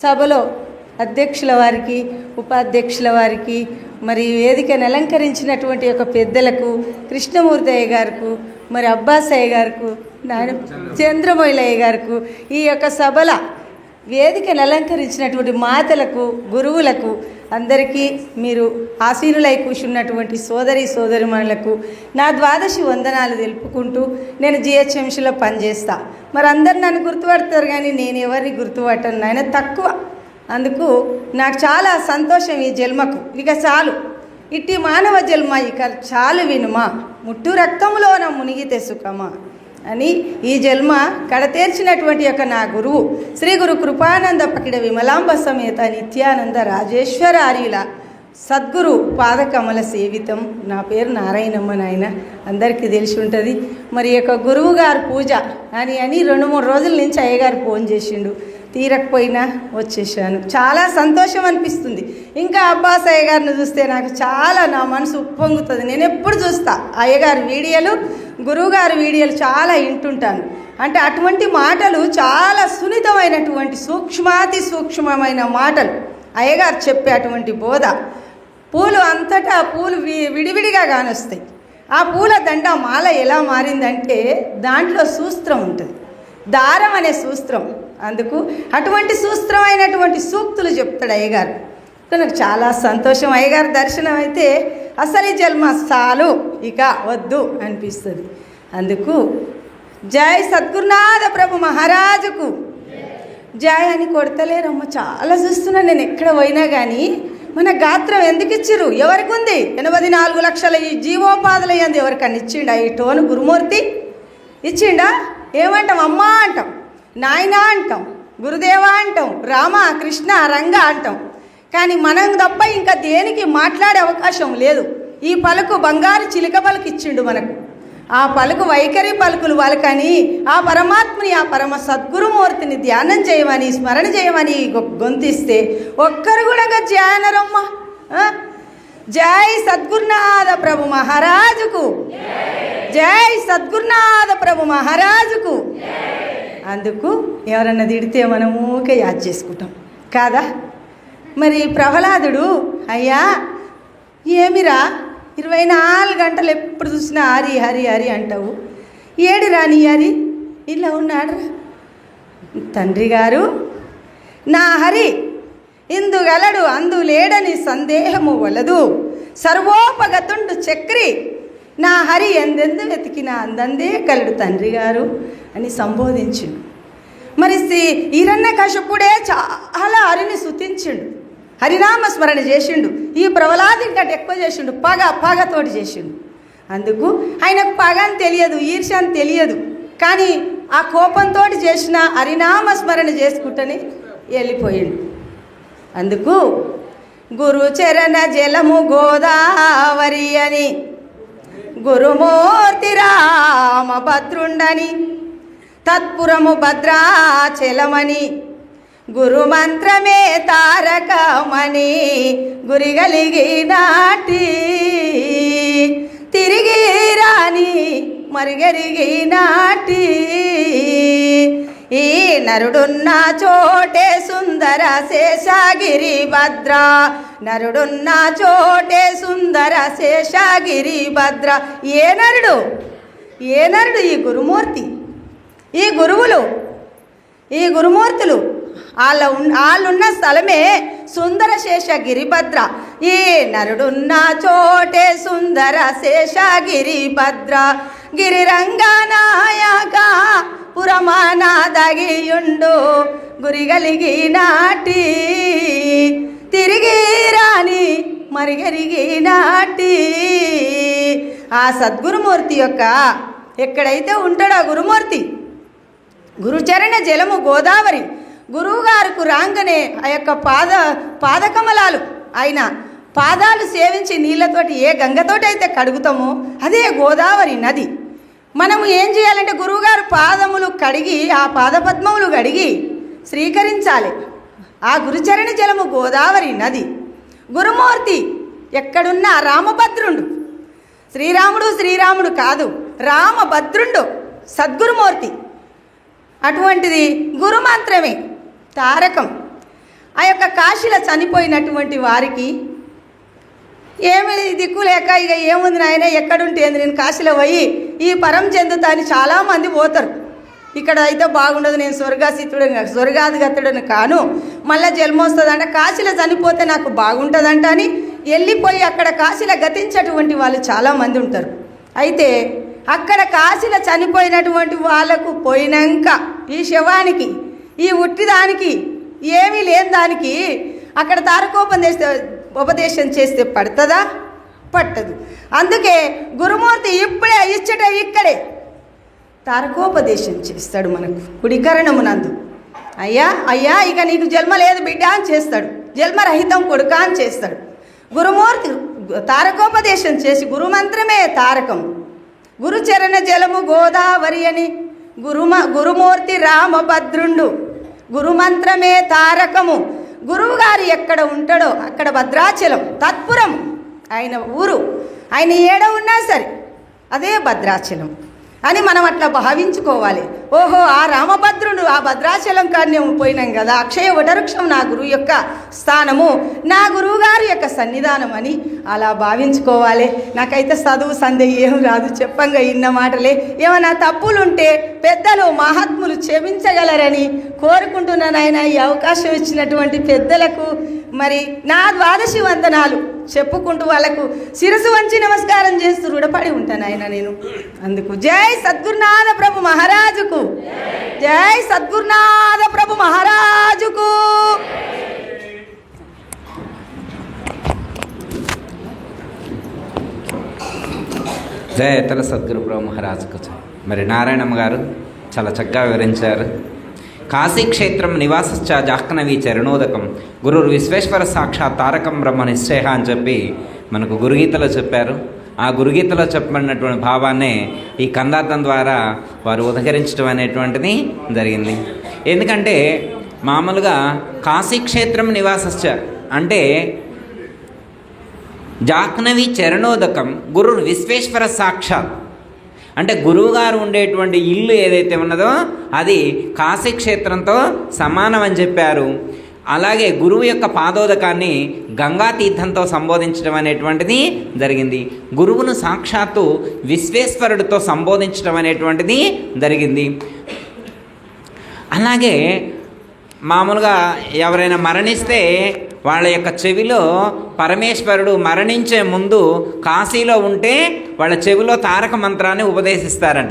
సభలో అధ్యక్షుల వారికి ఉపాధ్యక్షుల వారికి మరి వేదికను అలంకరించినటువంటి ఒక పెద్దలకు కృష్ణమూర్తయ్య గారికి మరి అబ్బాసయ్య గారికి నాయన చంద్రమౌళయ్య గారికి ఈ యొక్క సభల వేదికను అలంకరించినటువంటి మాతలకు గురువులకు అందరికీ మీరు ఆసీనులై కూర్చున్నటువంటి సోదరి సోదరిమణులకు నా ద్వాదశి వందనాలు తెలుపుకుంటూ నేను జిహెచ్ఎంసీలో పనిచేస్తా. మరి అందరు నన్ను గుర్తుపడతారు కానీ నేను ఎవరిని గుర్తుపట్టను ఆయన తక్కువ. అందుకు నాకు చాలా సంతోషం ఈ జన్మకు. ఇక చాలు. ఇట్టి మానవ జన్మ ఇక చాలు వినుమా. ముట్టు రక్తంలోన మునిగితే సుఖమా. అని ఈ జన్మ కడతేర్చినటువంటి యొక్క నా గురువు. శ్రీ గురు కృపానంద పకిడ విమలాంబ సమేత నిత్యానంద రాజేశ్వర ఆర్యుల సద్గురు పాదకమల సేవితం. నా పేరు నారాయణమ్మ నాయన. అందరికీ తెలిసి ఉంటుంది. మరి యొక్క గురువు గారు పూజ అని అని రెండు మూడు రోజుల నుంచి అయ్యగారు ఫోన్ చేసిండు. తీరకపోయినా వచ్చేసాను. చాలా సంతోషం అనిపిస్తుంది. ఇంకా అబ్బాస్ అయ్యగారిని చూస్తే నాకు చాలా నా మనసు ఉప్పొంగుతుంది. నేను ఎప్పుడు చూస్తా. అయ్యగారి వీడియోలు గురువుగారి వీడియోలు చాలా వింటుంటాను. అంటే అటువంటి మాటలు చాలా సున్నితమైనటువంటి సూక్ష్మాతి సూక్ష్మమైన మాటలు. అయ్యగారు చెప్పే అటువంటి బోధ. పూలు అంతటా పూలు వి విడివిడిగా కానొస్తాయి ఆ పూల దండ మాల ఎలా మారిందంటే దాంట్లో సూస్త్రం ఉంటుంది. దారం అనే సూస్త్రం. అందుకు అటువంటి సూత్రమైనటువంటి సూక్తులు చెప్తాడు అయ్యగారు. నాకు చాలా సంతోషం. అయ్యగారి దర్శనం అయితే అసలు జన్మ చాలు ఇక వద్దు అనిపిస్తుంది. అందుకు జై సద్గురునాథ ప్రభు మహారాజుకు. జై అని కొడతలేరమ్మ చాలా చూస్తున్నా నేను ఎక్కడ పోయినా కానీ మన గాత్రం ఎందుకు ఇచ్చిర్రు? ఎవరికి ఉంది? ఎనభై నాలుగు లక్షల ఈ జీవోపాధులు అయ్యింది ఎవరికన్నా ఇచ్చిండా? ఈ టోను గురుమూర్తి ఇచ్చిండా? ఏమంటాం? అమ్మా అంటాం నాయనా అంటాం గురుదేవా అంటాం రామ కృష్ణ రంగ అంటాం. కానీ మనం తప్ప ఇంకా దేనికి మాట్లాడే అవకాశం లేదు. ఈ పలుకు బంగారు చిలుక పలుకు ఇచ్చిండు మనకు. ఆ పలుకు వైఖరి పలుకులు వాళ్ళకని ఆ పరమాత్మని ఆ పరమ సద్గురుమూర్తిని ధ్యానం చేయమని స్మరణ చేయమని గొ- గొంతిస్తే ఒక్కరు కూడా ధ్యానరమ్మ. జై సద్గురునాథ ప్రభు మహారాజుకు. జై సద్గురునాథ ప్రభు మహారాజుకు. అందుకు ఎవరన్నా తిడితే మనం ఊకే యాద్ చేసుకుంటాం. కాదా? మరి ప్రహ్లాదుడు అయ్యా ఏమిరా? ఇరవై నాలుగు గంటలు ఎప్పుడు చూసినా హరి హరి హరి అంటావు? ఏడిరా నీ హరి? ఇలా ఉన్నాడు తండ్రి గారు నా హరి ఇందుగలడు అందు లేడని సందేహము వలదు. సర్వోపగతుండు చక్రి నా హరి ఎందెందు వెతికినా అందందే కలడు తండ్రి గారు అని సంబోధించిండు. మరి శ్రీ ఈరన్న కశపుడే చాలా హరిని శుతించిండు హరినామ స్మరణ చేసిండు. ఈ ప్రవలాది ఇంకా ఎక్కువ చేసిండు. పగ పగతోటి చేసిండు. అందుకు ఆయనకు పగ అని తెలియదు ఈర్ష్య అని తెలియదు. కానీ ఆ కోపంతో చేసిన హరినామ స్మరణ చేసుకుంటూనే వెళ్ళిపోయిండు. అందుకు గురు చరణ జలము గోదావరి అని గురుమూర్తి రామభద్రుండని తత్పురము భద్రాచలమని గురుమంత్రమే తారకమణి గురిగలిగి నాటి. తిరిగి రాని మరిగరిగి నాటి. ఈ నరుడున్న చోటే సుందర శేషగిరి భద్ర. నరుడున్న చోటే సుందర శేషగిరి భద్ర. ఏ నరుడు? ఏ నరుడు ఈ గురుమూర్తి? ఈ గురువులు? ఈ గురుమూర్తులు? వాళ్ళ ఉన్- వాళ్ళున్న స్థలమే సుందర శేష గిరిభద్ర ఈ నరుడున్న చోటే సుందర శేష గిరిభద్ర గిరిరంగనాయక పురమానాదగియుండు. గురిగలిగి నాటి తిరిగి రాని మరిగరిగి నాటి. ఆ సద్గురుమూర్తి యొక్క ఎక్కడైతే ఉంటాడో గురుమూర్తి గురుచరణ జలము గోదావరి గురువుగారుకు రాగానే ఆ యొక్క పాద పాదకమలాలు. ఆయన పాదాలు సేవించి నీళ్ళతోటి ఏ గంగతోటైతే కడుగుతామో అదే గోదావరి నది. మనము ఏం చేయాలంటే గురువుగారు పాదములు కడిగి ఆ పాదపద్మములు కడిగి స్వీకరించాలి ఆ గురుచరణ జలము గోదావరి నది. గురుమూర్తి ఎక్కడున్నా రామభద్రుండు. శ్రీరాముడు శ్రీరాముడు కాదు రామభద్రుండు సద్గురుమూర్తి. అటువంటిది గురుమంత్రమే. తారకం. ఆ యొక్క కాశీలో చనిపోయినటువంటి వారికి ఏమి దిక్కు లేక ఇక ఏముంది నాయన ఎక్కడుంటే ఏంది? నేను కాశీలో పోయి ఈ పరం చెందుతా అని చాలామంది పోతారు. ఇక్కడ అయితే బాగుండదు నేను స్వర్గాసితుడు స్వర్గాధిగతుడని కాను. మళ్ళీ జన్మ వస్తుందంట కాశీలో చనిపోతే నాకు బాగుంటుందంట అని వెళ్ళిపోయి అక్కడ కాశీలో గతించేటువంటి వాళ్ళు చాలామంది ఉంటారు. అయితే అక్కడ కాశీలో చనిపోయినటువంటి వాళ్ళకు పోయినాక ఈ శవానికి ఈ ఉట్టి దానికి ఏమీ లేని దానికి అక్కడ తారకోపం చేస్తే ఉపదేశం చేస్తే పడుతుందా? పట్టదు. అందుకే గురుమూర్తి ఇప్పుడే ఇచ్చట ఇక్కడే తారకోపదేశం చేస్తాడు మనకు కుడికరణమునందు. అయ్యా అయ్యా ఇక నీకు జన్మ లేదు బిడ్డ అని చేస్తాడు. జన్మరహితం కొడుక అని చేస్తాడు. గురుమూర్తి తారకోపదేశం చేసి గురుమంత్రమే తారకం. గురుచరణ జలము గోదావరి అని గురుమ గురుమూర్తి రామభద్రుండు. గురుమంత్రమే తారకము. గురువుగారు ఎక్కడ ఉంటాడో అక్కడ భద్రాచలం తత్పురం ఆయన ఊరు ఆయన ఏడ ఉన్నా సరే అదే భద్రాచలం. అని మనం అట్లా భావించుకోవాలి. ఓహో ఆ రామభద్రుడు ఆ భద్రాచలం కారణ్యం పోయినాం కదా అక్షయ వటవృక్షం నా గురువు యొక్క స్థానము నా గురువు గారి యొక్క సన్నిధానం అని అలా భావించుకోవాలి. నాకైతే చదువు సందేహం ఏం రాదు చెప్పంగా ఇన్న మాటలే. ఏమైనా తప్పులుంటే పెద్దలు మహాత్ములు క్షమించగలరని కోరుకుంటున్నాను ఆయన ఈ అవకాశం ఇచ్చినటువంటి పెద్దలకు మరి నా ద్వాదశి వందనాలు. చెప్పుకుంటూ వాళ్ళకు శిరసు వంచి నమస్కారం చేస్తూ రుడపడి ఉంటాను ఆయన నేను. అందుకు జై సద్గురునాథ ప్రభు మహారాజుకు. జై సద్గురునాథ ప్రభు మహారాజుకు. జయతల సద్గురు ప్రభు మహారాజుకు. మరి నారాయణమ్మ గారు చాలా చక్కగా వివరించారు. కాశీక్షేత్రం నివాసశ్చ జాహ్నవి చరణోదకం. గురు విశ్వేశ్వర సాక్షాత్ తారకం బ్రహ్మ నిశ్చయ అని చెప్పి మనకు గురుగీతలో చెప్పారు. ఆ గురుగీతలో చెప్పబడినటువంటి భావాన్నే ఈ కందార్థం ద్వారా వారు ఉదహరించడం అనేటువంటిది జరిగింది. ఎందుకంటే మామూలుగా కాశీక్షేత్రం నివాసశ్చ అంటే జాహ్నవి చరణోదకం గురు విశ్వేశ్వర సాక్షాత్ అంటే గురువుగారు ఉండేటువంటి ఇల్లు ఏదైతే ఉన్నదో అది కాశీక్షేత్రంతో సమానం అని చెప్పారు. అలాగే గురువు యొక్క పాదోదకాన్ని గంగా తీర్థంతో సంబోధించడం అనేటువంటిది జరిగింది. గురువును సాక్షాత్తు విశ్వేశ్వరుడితో సంబోధించడం అనేటువంటిది జరిగింది. అలాగే మామూలుగా ఎవరైనా మరణిస్తే వాళ్ళ యొక్క చెవిలో పరమేశ్వరుడు మరణించే ముందు కాశీలో ఉంటే వాళ్ళ చెవిలో తారక మంత్రాన్ని ఉపదేశిస్తారంట.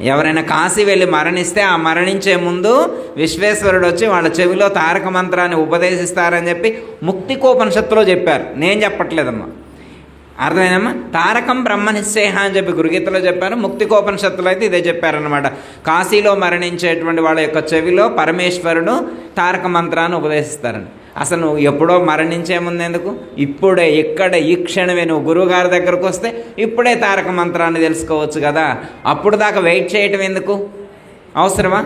ఎవరైనా కాశీ వెళ్ళి మరణిస్తే ఆ మరణించే ముందు విశ్వేశ్వరుడు వచ్చి వాళ్ళ చెవిలో తారక మంత్రాన్ని ఉపదేశిస్తారని చెప్పి ముక్తికోపనిషత్తులో చెప్పారు. నేను చెప్పట్లేదమ్మా. అర్థమైందమ్మా? తారకం బ్రహ్మ నిస్సేహ అని చెప్పి గురుగీతలో చెప్పారు. ముక్తికోపనిషత్తులో అయితే ఇదే చెప్పారనమాట కాశీలో మరణించేటువంటి వాళ్ళ యొక్క చెవిలో పరమేశ్వరుడు తారక మంత్రాన్ని ఉపదేశిస్తారని అసలు నువ్వు ఎప్పుడో మరణించే ముందెందుకు ఇప్పుడే ఇక్కడ ఈ క్షణమే నువ్వు గురువుగారి దగ్గరకు వస్తే ఇప్పుడే తారక మంత్రాన్ని తెలుసుకోవచ్చు కదా. అప్పుడు దాకా వెయిట్ చేయటం ఎందుకు? అవసరమా?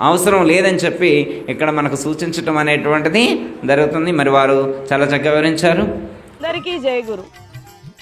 అవసరం లేదని చెప్పి ఇక్కడ మనకు సూచించటం అనేటువంటిది జరుగుతుంది. మరి వారు చాలా చక్కగా వివరించారు. అందరికీ జయ గురు.